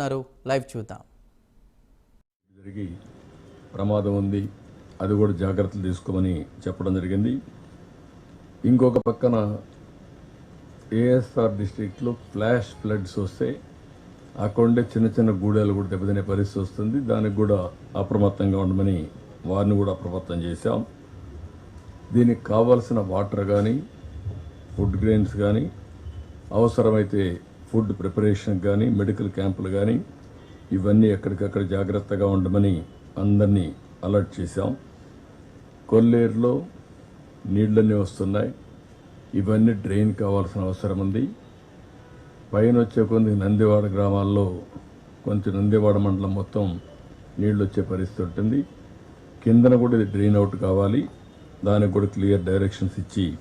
ఉన్నారు లైవ్ చూద్దాం. జరిగి ప్రమాదం ఉంది. అది కూడా జాగ్రత్తలు తీసుకోమని చెప్పడం జరిగింది. ఇంకొక పక్కన ఏఎస్ఆర్ డిస్ట్రిక్ట్లో ఫ్లాష్ ఫ్లడ్స్ వస్తే అక్కడుండే చిన్న చిన్న గూడెలు కూడా దెబ్బతినే పరిస్థితి వస్తుంది. దానికి కూడా అప్రమత్తంగా ఉండమని వారిని కూడా అప్రమత్తం చేశాం. దీనికి కావాల్సిన వాటర్ కానీ ఫుడ్ గ్రెయిన్స్ కానీ అవసరమైతే ఫుడ్ ప్రిపరేషన్ కానీ మెడికల్ క్యాంపులు కానీ ఇవన్నీ ఎక్కడికక్కడ జాగ్రత్తగా ఉండమని అందరినీ అలర్ట్ చేశాం. కొల్లేరులో నీళ్ళన్నీ వస్తున్నాయి. ఇవన్నీ డ్రైన్ కావాల్సిన అవసరం ఉంది. పైన వచ్చే కొన్ని నందివాడ గ్రామాల్లో కొంచెం నందివాడ మండలం మొత్తం నీళ్ళు వచ్చే పరిస్థితి ఉంటుంది. కిందన కూడా ఇది డ్రైన్ అవుట్ కావాలి. దానికి కూడా క్లియర్ డైరెక్షన్స్ ఇచ్చి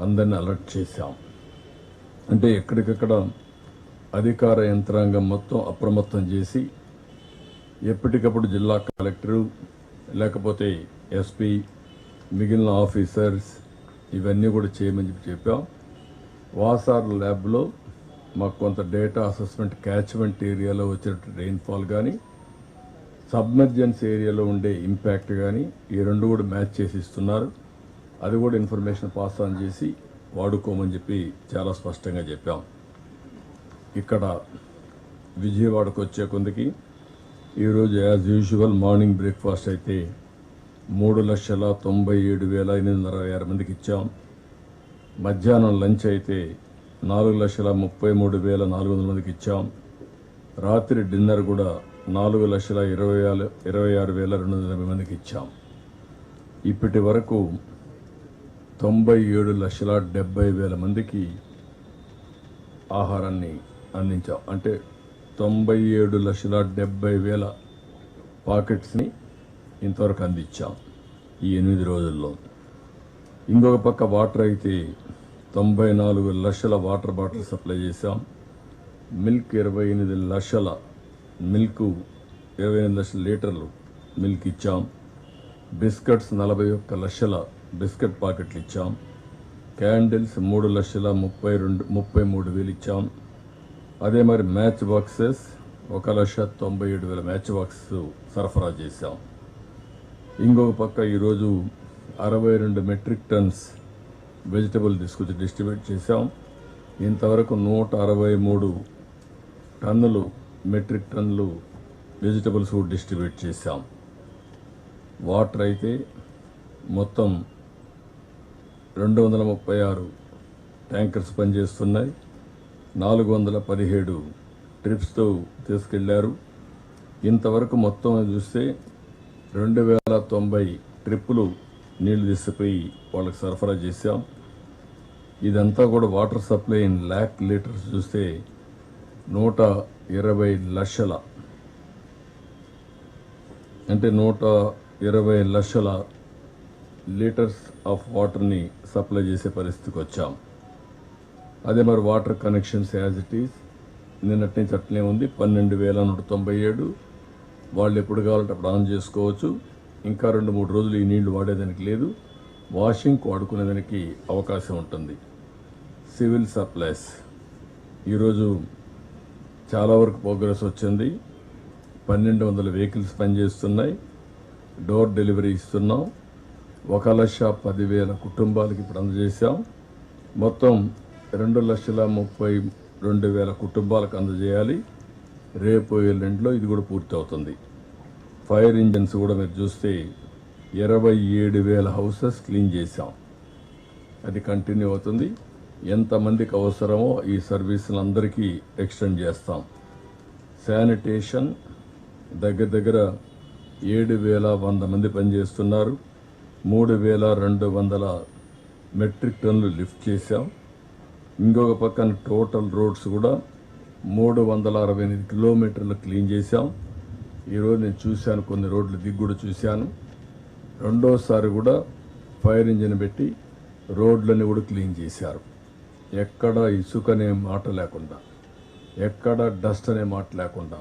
అందరిని అలర్ట్ చేశాం. అంటే ఎక్కడికక్కడ అధికార యంత్రాంగం మొత్తం అప్రమత్తం చేసి ఎప్పటికప్పుడు జిల్లా కలెక్టరు లేకపోతే ఎస్పీ మిగిలిన ఆఫీసర్స్ ఇవన్నీ కూడా చేయమని చెప్పి చెప్పాం. వాసార్ ల్యాబ్లో మాకు కొంత డేటా అసెస్మెంట్ క్యాచ్మెంట్ ఏరియాలో వచ్చినట్టు రెయిన్ఫాల్ కానీ సబ్మర్జెన్స్ ఏరియాలో ఉండే ఇంపాక్ట్ కానీ ఈ రెండు కూడా మ్యాచ్ చేసి ఇస్తున్నారు. అది కూడా ఇన్ఫర్మేషన్ పాస్ ఆన్ చేసి వాడుకోమని చెప్పి చాలా స్పష్టంగా చెప్పాం. ఇక్కడ విజయవాడకు వచ్చే కొందికి ఈరోజు యాజ్ యూజువల్ మార్నింగ్ బ్రేక్ఫాస్ట్ అయితే మూడు లక్షల తొంభై ఏడు వేల ఎనిమిది వందల అరవై ఆరు మందికి ఇచ్చాం. మధ్యాహ్నం లంచ్ అయితే నాలుగు లక్షల ముప్పై మూడు వేల నాలుగు వందల మందికి ఇచ్చాం. రాత్రి డిన్నర్ కూడా నాలుగు లక్షల ఇరవై ఆరు ఇరవై ఆరు వేల రెండు వందల ఎనభై మందికి ఇచ్చాం. ఇప్పటి వరకు తొంభై ఏడు లక్షల డెబ్బై వేల మందికి ఆహారాన్ని అందించాం. అంటే తొంభై ఏడు లక్షల డెబ్బై వేల పాకెట్స్ని ఇంతవరకు అందించాం ఈ ఎనిమిది రోజుల్లో. ఇంకొక పక్క వాటర్ అయితే తొంభై నాలుగు లక్షల వాటర్ బాటిల్ సప్లై చేశాం. మిల్క్ ఇరవై ఎనిమిది లక్షల మిల్క్ ఇరవై ఎనిమిది లక్షల లీటర్లు మిల్క్ ఇచ్చాం. బిస్కెట్స్ నలభై ఒక్క లక్షల బిస్కెట్ పాకెట్లు ఇచ్చాం. క్యాండిల్స్ మూడు లక్షల ముప్పై రెండు ముప్పై మూడు వేలు ఇచ్చాం. అదే మరి మ్యాచ్ బాక్సెస్ ఒక లక్ష తొంభై ఏడు వేల మ్యాచ్ బాక్స్ సరఫరా చేశాం. ఇంకొక పక్క ఈరోజు అరవై రెండు మెట్రిక్ టన్స్ వెజిటబుల్ తీసుకొచ్చి డిస్ట్రిబ్యూట్ చేశాం. ఇంతవరకు నూట అరవై మూడు టన్నులు మెట్రిక్ టన్నులు వెజిటబుల్స్ కూడా డిస్ట్రిబ్యూట్ చేశాం. వాటర్ అయితే మొత్తం రెండు వందల ముప్పై ఆరు ట్యాంకర్స్ పనిచేస్తున్నాయి. నాలుగు వందల పదిహేడు ట్రిప్స్తో తీసుకెళ్ళారు. ఇంతవరకు మొత్తం చూస్తే రెండు వేల తొంభై ట్రిప్పులు నీళ్ళు తీసుకుపోయి వాళ్ళకి సరఫరా చేశాం. ఇదంతా కూడా water supply in lakh litres చూస్తే నూట ఇరవై లక్షల. అంటే నూట ఇరవై లక్షల లీటర్స్ ఆఫ్ వాటర్ని సప్లై చేసే పరిస్థితికి వచ్చాం. అదే మరి water connections as it is నిన్నటి నుంచి అట్లే ఉంది. పన్నెండు వేల నూట తొంభై ఏడు. వాళ్ళు ఎప్పుడు కావాలంటే అప్పుడు ఆన్ చేసుకోవచ్చు. ఇంకా రెండు మూడు రోజులు ఈ నీళ్ళు వాడేదానికి లేదు. వాషింగ్ వాడుకునేదానికి అవకాశం ఉంటుంది. Civil supplies. ఈరోజు చాలా వరకు ప్రోగ్రెస్ వచ్చింది. పన్నెండు వందల వెహికల్స్ పనిచేస్తున్నాయి. డోర్ డెలివరీ ఇస్తున్నాం. ఒక లక్ష పదివేల కుటుంబాలకి ఇప్పుడు అందజేశాం. మొత్తం రెండు లక్షల ముప్పై రెండు వేల కుటుంబాలకు అందజేయాలి. రేపు ఎల్లుండిలో ఇది కూడా పూర్తి అవుతుంది ఫైర్ ఇంజన్స్ కూడా మీరు చూస్తే ఇరవై ఏడు వేల హౌసెస్ క్లీన్ చేశాం. అది కంటిన్యూ అవుతుంది. ఎంతమందికి అవసరమో ఈ సర్వీసులు అందరికీ ఎక్స్టెండ్ చేస్తాం. శానిటేషన్ దగ్గర దగ్గర ఏడు వేల వంద మంది పనిచేస్తున్నారు. మూడు వేల రెండు వందల మెట్రిక్ టన్నులు లిఫ్ట్ చేశాం. ఇంకొక పక్కన టోటల్ రోడ్స్ కూడా మూడు వందల అరవై ఎనిమిది కిలోమీటర్లు క్లీన్ చేశాం. ఈరోజు నేను చూశాను కొన్ని రోడ్లు దిగు కూడా చూశాను. రెండోసారి కూడా ఫైర్ ఇంజిన్ పెట్టి రోడ్లని కూడా క్లీన్ చేశారు. ఎక్కడ ఇసుక అనే మాట లేకుండా ఎక్కడ డస్ట్ అనే మాట లేకుండా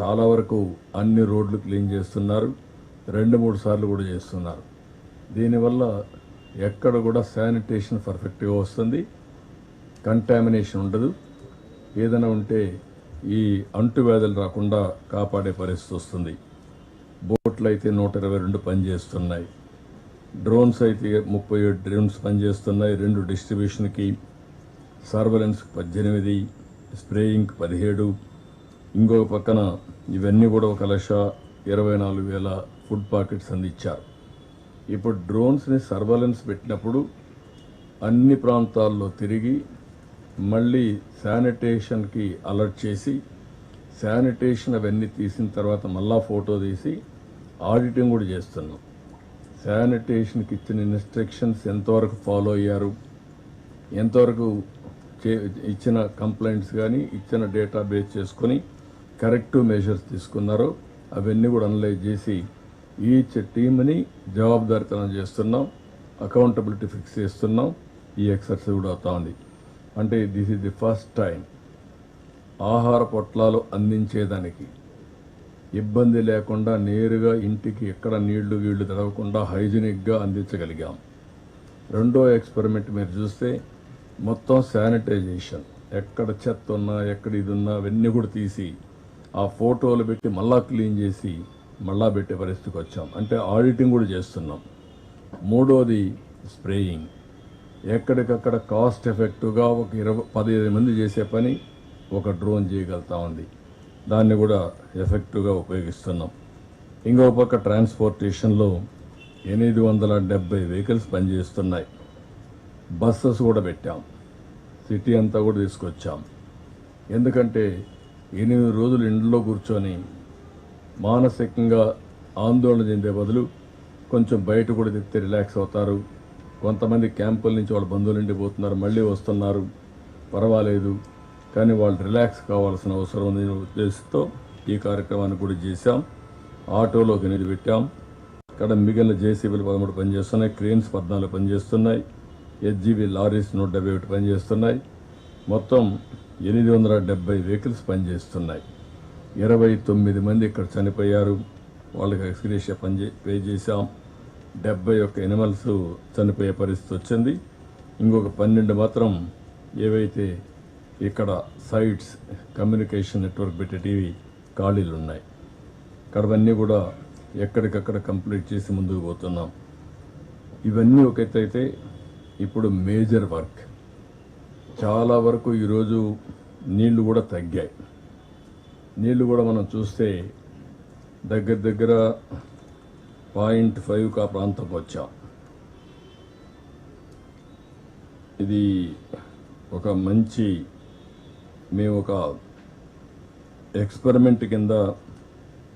చాలా వరకు అన్ని రోడ్లు క్లీన్ చేస్తున్నారు. రెండు మూడు సార్లు కూడా చేస్తున్నారు. దీనివల్ల ఎక్కడ కూడా శానిటేషన్ పర్ఫెక్ట్గా వస్తుంది. కంటామినేషన్ ఉండదు. ఏదైనా ఉంటే ఈ అంటువ్యాధులు రాకుండా కాపాడే పరిస్థితి వస్తుంది. బోట్లు అయితే నూట ఇరవై రెండు పనిచేస్తున్నాయి. డ్రోన్స్ అయితే ముప్పై ఏడు డ్రోన్స్ పనిచేస్తున్నాయి. రెండు డిస్ట్రిబ్యూషన్కి సర్వలెన్స్ పద్దెనిమిది స్ప్రేయింగ్ పదిహేడు. ఇంకొక పక్కన ఇవన్నీ కూడా ఒక లక్ష ఇరవై నాలుగు వేల ఫుడ్ పాకెట్స్ అందించారు. ఇప్పుడు డ్రోన్స్ని సర్వలెన్స్ పెట్టినప్పుడు అన్ని ప్రాంతాల్లో తిరిగి మళ్ళీ శానిటేషన్కి అలర్ట్ చేసి శానిటేషన్ అవన్నీ తీసిన తర్వాత మళ్ళా ఫోటో తీసి ఆడిటింగ్ కూడా చేస్తున్నాం. శానిటేషన్కి ఇచ్చిన ఇన్స్ట్రక్షన్స్ ఎంతవరకు ఫాలో అయ్యారు ఎంతవరకు చే ఇచ్చిన కంప్లైంట్స్ కానీ ఇచ్చిన డేటా బేస్ చేసుకొని కరెక్టివ్ మెజర్స్ తీసుకున్నారో అవన్నీ కూడా అనలైజ్ చేసి ఈచ్ టీమ్ని జవాబుదారితనం చేస్తున్నాం అకౌంటబిలిటీ ఫిక్స్ చేస్తున్నాం. ఈ ఎక్సర్సైజ్ కూడా అవుతా ఉంది. అంటే this is the first time ఆహార పొట్లాలు అందించేదానికి. ఇబ్బంది లేకుండా నేరుగా ఇంటికి ఎక్కడ నీళ్ళు గీళ్ళు తడవకుండా హైజీనిక్గా అందించగలిగాం. రెండో ఎక్స్పెరిమెంట్ మీరు చూస్తే మొత్తం శానిటైజేషన్. ఎక్కడ చెత్త ఉన్నా ఎక్కడ ఇది ఉన్నా అవన్నీ కూడా తీసి ఆ ఫోటోలు పెట్టి మళ్ళా క్లీన్ చేసి మళ్ళా పెట్టే పరిస్థితికి వచ్చాం. అంటే ఆడిటింగ్ కూడా చేస్తున్నాం. మూడోది స్ప్రేయింగ్. ఎక్కడికక్కడ కాస్ట్ ఎఫెక్టివ్గా ఒక ఇరవై పదిహేను మంది చేసే పని ఒక డ్రోన్ చేయగలుగుతా ఉంది. దాన్ని కూడా ఎఫెక్టివ్గా ఉపయోగిస్తున్నాం. ఇంకో పక్క ట్రాన్స్పోర్టేషన్లో ఎనిమిది వందల డెబ్బై వెహికల్స్ పనిచేస్తున్నాయి. బస్సెస్ కూడా పెట్టాం. సిటీ అంతా కూడా తీసుకొచ్చాం. ఎందుకంటే ఎనిమిది రోజులు ఇంట్లో కూర్చొని మానసికంగా ఆందోళన చెందే బదులు కొంచెం బయట కూడా తిప్పితే రిలాక్స్ అవుతారు. కొంతమంది క్యాంపుల నుంచి వాళ్ళ బంధువులు ఉండిపోతున్నారు పోతున్నారు మళ్ళీ వస్తున్నారు. పర్వాలేదు. కానీ వాళ్ళు రిలాక్స్ కావాల్సిన అవసరం ఉందనే ఉద్దేశంతో ఈ కార్యక్రమాన్ని కూడా చేశాం. ఆటోలో ఒక పెట్టాం. ఇక్కడ మిగిలిన జేసీబీలు పదమూడు పనిచేస్తున్నాయి. క్రేన్స్ పద్నాలుగు పనిచేస్తున్నాయి. హెచ్జీబీ లారీస్ నూట డెబ్బై ఒకటి పనిచేస్తున్నాయి. మొత్తం ఎనిమిది వందల డెబ్బై వెహికల్స్ పనిచేస్తున్నాయి. ఇరవై తొమ్మిది మంది ఇక్కడ చనిపోయారు. వాళ్ళకి ఎక్స్గ్రేషియా పనిచే పే చేశాం. డెబ్బై ఒక్క ఎనిమల్స్ చనిపోయే పరిస్థితి వచ్చింది. ఇంకొక పన్నెండు మాత్రం ఏవైతే ఇక్కడ సైట్స్ కమ్యూనికేషన్ నెట్వర్క్ పెట్టేటివి ఖాళీలు ఉన్నాయి. ఇక్కడవన్నీ కూడా ఎక్కడికక్కడ కంప్లీట్ చేసి ముందుకు పోతున్నాం. ఇవన్నీ ఒక అయితే ఇప్పుడు మేజర్ వర్క్. చాలా వరకు ఈరోజు నీళ్ళు కూడా తగ్గాయి. నీళ్ళు కూడా మనం చూస్తే దగ్గర దగ్గర పాయింట్ ఫైవ్ కా ప్రాంతంకి వచ్చాం. ఇది ఒక మంచి మేము ఒక ఎక్స్పెరిమెంట్ కింద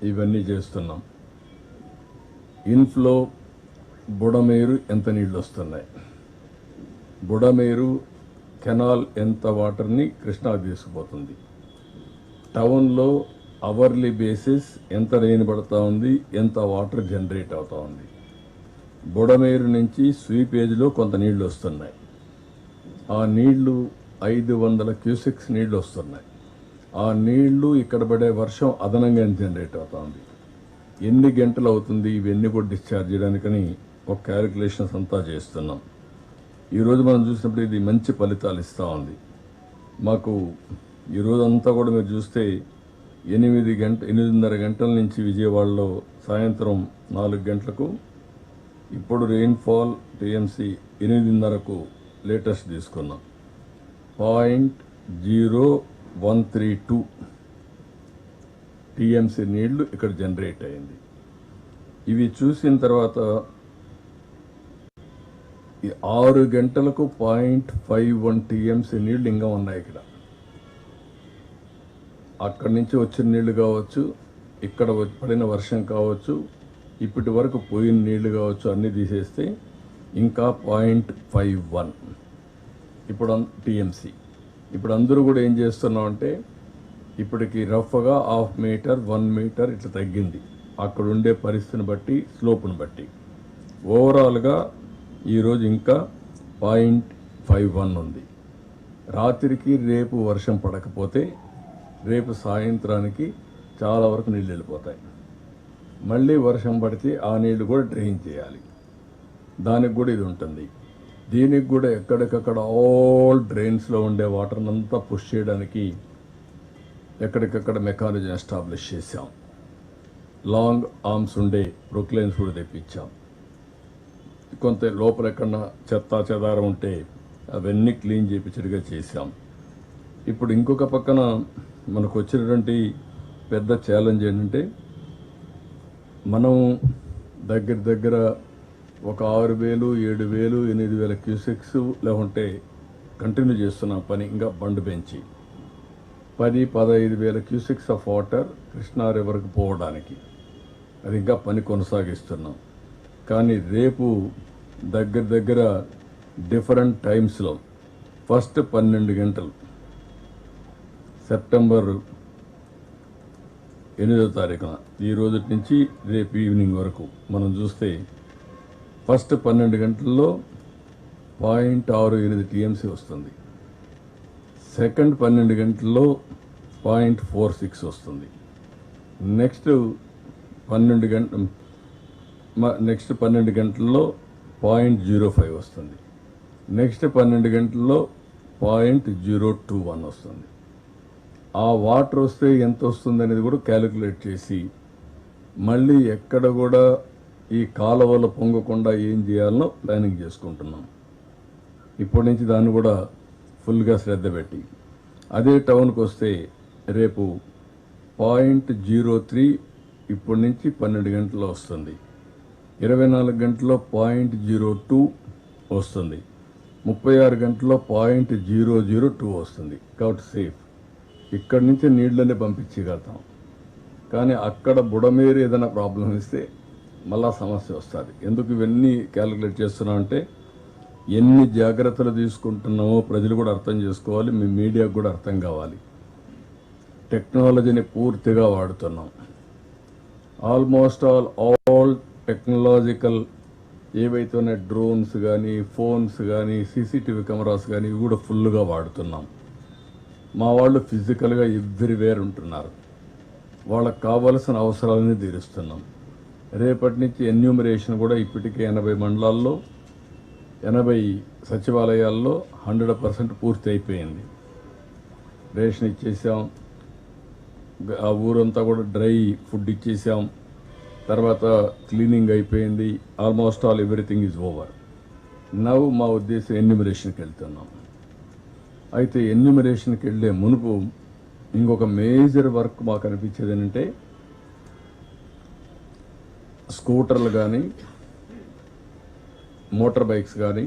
ఇవన్నీ చేస్తున్నాం. ఇన్ఫ్లో బుడమేరు ఎంత నీళ్ళు వస్తున్నాయి బుడమేరు కెనాల్ ఎంత వాటర్ని కృష్ణా తీసుకుపోతుంది? టౌన్లో అవర్లీ బేసిస్ ఎంత రెయిన్ పడతా ఉంది ఎంత వాటర్ జనరేట్ అవుతూ ఉంది. బుడమేరు నుంచి స్వీపేజ్లో కొంత నీళ్ళు వస్తున్నాయి. ఆ నీళ్ళు ఐదు వందల క్యూసెక్స్ నీళ్ళు వస్తున్నాయి. ఆ నీళ్ళు ఇక్కడ పడే వర్షం అదనంగా జనరేట్ అవుతూ ఉంది. ఎన్ని గంటలు అవుతుంది ఇవన్నీ కూడా డిశ్చార్జ్ చేయడానికని ఒక క్యాలిక్యులేషన్స్ అంతా చేస్తున్నాం. ఈరోజు మనం చూసినప్పుడు ఇది మంచి ఫలితాలు ఇస్తూ ఉంది. మాకు ఈ రోజంతా కూడా మీరు చూస్తే ఎనిమిది గంట ఎనిమిదిన్నర గంటల నుంచి విజయవాడలో సాయంత్రం నాలుగు గంటలకు ఇప్పుడు రెయిన్ఫాల్ టీఎంసీ ఎనిమిదిన్నరకు లేటెస్ట్ తీసుకున్నాం. Point zero one three two TMC నీళ్ళు ఇక్కడ జనరేట్ అయింది. ఇవి చూసిన తర్వాత ఆరు గంటలకు పాయింట్ ఫైవ్ వన్ టీఎంసీ నీళ్ళు ఇంకా ఉన్నాయి ఇక్కడ. అక్కడి నుంచి వచ్చిన నీళ్ళు కావచ్చు ఇక్కడ వ- పడిన వర్షం కావచ్చు ఇప్పటి వరకు పోయిన నీళ్ళు కావచ్చు అన్నీ తీసేస్తే ఇంకా పాయింట్ ఫైవ్ వన్. ఇప్పుడు టీఎంసీ. ఇప్పుడు అందరూ కూడా ఏం చేస్తున్నాం అంటే ఇప్పటికి రఫ్గా హాఫ్ మీటర్ వన్ మీటర్ ఇట్లా తగ్గింది. అక్కడ ఉండే పరిస్థితిని బట్టి స్లోప్ని బట్టి. ఓవరాల్గా ఈరోజు ఇంకా పాయింట్ ఫైవ్ వన్ ఉంది. రాత్రికి రేపు వర్షం పడకపోతే రేపు సాయంత్రానికి చాలా వరకు నీళ్ళు వెళ్ళిపోతాయి. మళ్ళీ వర్షం పడితే ఆ నీళ్ళు కూడా డ్రైన్ చేయాలి. దానికి కూడా ఇది ఉంటుంది. దీనికి కూడా ఎక్కడికక్కడ ఆల్ డ్రైన్స్లో ఉండే వాటర్ని అంతా పుష్ చేయడానికి ఎక్కడికక్కడ మెకానిజం ఎస్టాబ్లిష్ చేశాం. లాంగ్ ఆర్మ్స్ ఉండే ప్రొక్లైన్స్ కూడా తెప్పించాం. కొంత లోపల ఎక్కడన్నా చెత్త చెదారం ఉంటే అవన్నీ క్లీన్ చేపించడిగా చేశాం. ఇప్పుడు ఇంకొక పక్కన మనకు వచ్చినటువంటి పెద్ద ఛాలెంజ్ ఏంటంటే మనం దగ్గర దగ్గర ఒక ఆరు వేలు ఏడు వేలు ఎనిమిది వేల క్యూసెక్స్ లేకుంటే కంటిన్యూ చేస్తున్నాం పని ఇంకా బండ్ పెంచి పది పదహైదు వేల క్యూసెక్స్ ఆఫ్ వాటర్ కృష్ణా రివర్కి పోవడానికి. అది ఇంకా పని కొనసాగిస్తున్నాం. కానీ రేపు దగ్గర దగ్గర డిఫరెంట్ టైమ్స్లో ఫస్ట్ పన్నెండు గంటలు సెప్టెంబర్ ఎనిమిదో తారీఖున. ఈ రోజు నుంచి రేపు ఈవినింగ్ వరకు మనం చూస్తే ఫస్ట్ పన్నెండు గంటల్లో పాయింట్ ఆరు ఎనిమిది టీఎంసీ వస్తుంది. సెకండ్ పన్నెండు గంటల్లో పాయింట్ ఫోర్ సిక్స్ వస్తుంది. నెక్స్ట్ పన్నెండు గంట నెక్స్ట్ పన్నెండు గంటల్లో పాయింట్ జీరో ఫైవ్ వస్తుంది. నెక్స్ట్ పన్నెండు గంటల్లో పాయింట్ జీరో టూ వన్ వస్తుంది. ఆ వాటర్ వస్తే ఎంత వస్తుంది అనేది కూడా క్యాలిక్యులేట్ చేసి మళ్ళీ ఎక్కడ కూడా ఈ కాలువలు పొంగకుండా ఏం చేయాలనో ప్లానింగ్ చేసుకుంటున్నాం. ఇప్పటి నుంచి దాన్ని కూడా ఫుల్గా శ్రద్ధ పెట్టి. అదే టౌన్కి వస్తే రేపు పాయింట్ జీరో త్రీ ఇప్పటి నుంచి పన్నెండు గంటల్లో వస్తుంది. ఇరవై నాలుగు గంటల్లో పాయింట్ జీరో టూ వస్తుంది. ముప్పై ఆరు గంటల్లో పాయింట్ జీరో జీరో టూ వస్తుంది. కాబట్టి సేఫ్. ఇక్కడి నుంచి నీళ్ళని పంపించగలుగుతాం. కానీ అక్కడ బుడమేరు ఏదైనా ప్రాబ్లం ఇస్తే మళ్ళా సమస్య వస్తుంది. ఎందుకు ఇవన్నీ క్యాలిక్యులేట్ చేస్తున్నామంటే ఎన్ని జాగ్రత్తలు తీసుకుంటున్నామో ప్రజలు కూడా అర్థం చేసుకోవాలి మీ మీడియాకు కూడా అర్థం కావాలి. టెక్నాలజీని పూర్తిగా వాడుతున్నాం. ఆల్మోస్ట్ ఆల్ ఆల్ టెక్నాలజికల్ ఏవైతే ఉన్నాయి డ్రోన్స్ కానీ ఫోన్స్ కానీ సీసీటీవీ కెమెరాస్ కానీ ఇవి కూడా ఫుల్గా వాడుతున్నాం. మా వాళ్ళు ఫిజికల్గా ఎవ్రీవేర్ ఉంటున్నారు. వాళ్ళకి కావలసిన అవసరాలని తీరుస్తున్నాం. రేపటి నుంచి ఎన్యూమరేషన్ కూడా ఇప్పటికే ఎనభై మండలాల్లో ఎనభై సచివాలయాల్లో హండ్రెడ్ పర్సెంట్ పూర్తి అయిపోయింది. రేషన్ ఇచ్చేసాం. ఆ ఊరంతా కూడా డ్రై ఫుడ్ ఇచ్చేసాం. తర్వాత క్లీనింగ్ అయిపోయింది. Almost all everything is over. నవ్వు మా ఉద్దేశం ఎన్యూమరేషన్కి వెళ్తున్నాం. అయితే ఎన్యూమరేషన్కి వెళ్ళే మునుపు ఇంకొక మేజర్ వర్క్ మాకు అనిపించేది ఏంటంటే స్కూటర్లు కానీ మోటార్ బైక్స్ కానీ